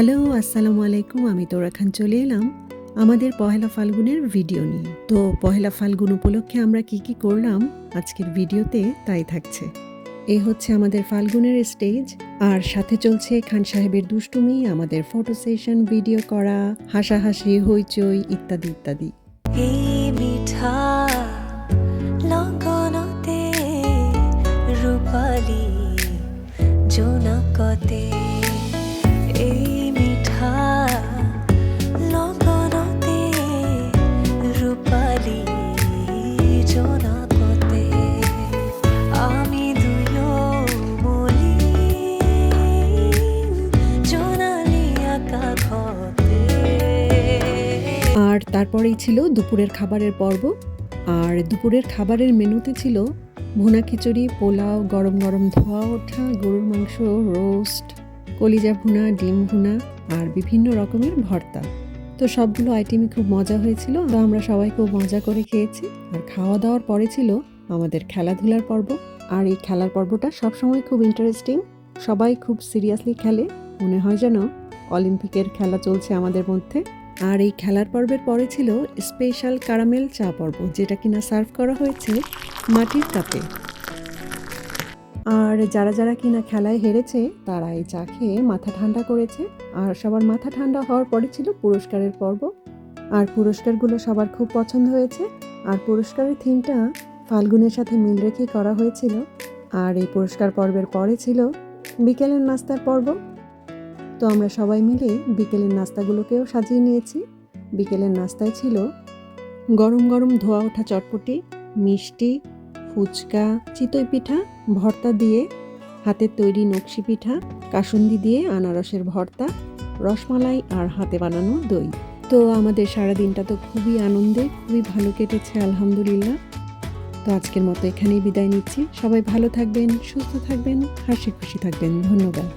Hello, আসসালামু আলাইকুম। আমি তোরা খান চলে এলাম আমাদের পহেলা ফাল্গুনের ভিডিও নিয়ে। তো পহেলা ফাল্গুন উপলক্ষে আমরা কি কি করলাম আজকের ভিডিওতে তাই থাকছে। এই হচ্ছে আমাদের ফাল্গুনের স্টেজ, আর সাথে চলছে খান সাহেবের দুষ্টুমি, আমাদের ফটো সেশন, ভিডিও করা, হাসাহাসি, হইচই ইত্যাদি ইত্যাদি। রূপালি জোনাকতে। আর তারপরেই ছিল দুপুরের খাবারের পর্ব। আর দুপুরের খাবারের মেনুতে ছিল ভুনা খিচুড়ি, পোলাও, গরম গরম ধোয়া, ওঠা, গরুর মাংস, রোস্ট, কলিজা ভুনা, ডিম ভুনা আর বিভিন্ন রকমের ভর্তা। তো সবগুলো আইটেমই খুব মজা হয়েছিল। তো আমরা সবাই খুব মজা করে খেয়েছি। আর খাওয়া দাওয়ার পরে ছিল আমাদের খেলাধুলার পর্ব। আর এই খেলার পর্বটা সবসময় খুব ইন্টারেস্টিং সবাই খুব সিরিয়াসলি খেলে। মনে হয় যেন অলিম্পিকের খেলা চলছে আমাদের মধ্যে। আর এই খেলার পর্বের পরে ছিল স্পেশাল কারামেল চা পর্ব, যেটা কিনা সার্ভ করা হয়েছে মাটির কাপে। আর যারা যারা কিনা খেলায় হেরেছে, তারা এই চা খেয়ে মাথা ঠান্ডা করেছে। আর সবার মাথা ঠান্ডা হওয়ার পরে ছিল পুরস্কারের পর্ব। আর পুরস্কারগুলো সবার খুব পছন্দ হয়েছে। আর পুরস্কারের থিমটা ফাল্গুনের সাথে মিল রেখেই করা হয়েছিল। আর এই পুরস্কার পর্বের পরে ছিল বিকেলের নাস্তার পর্ব। তো আমরা সবাই মিলে বিকেলের নাস্তাগুলোকেও সাজিয়ে নিয়েছি। বিকেলের নাস্তায় ছিল গরম গরম ধোয়া ওঠা চটপটি, মিষ্টি, ফুচকা, চিতই পিঠা, ভর্তা দিয়ে হাতের তৈরি নকশি পিঠা, কাসুন্দি দিয়ে আনারসের ভর্তা, রসমালাই আর হাতে বানানো দই। তো আমাদের সারা দিনটা তো খুবই আনন্দে, খুবই ভালো কেটেছে, আলহামদুলিল্লাহ। তো আজকের মতো এখানেই বিদায় নিচ্ছি। সবাই ভালো থাকবেন, সুস্থ থাকবেন, হাসি খুশি থাকবেন। ধন্যবাদ।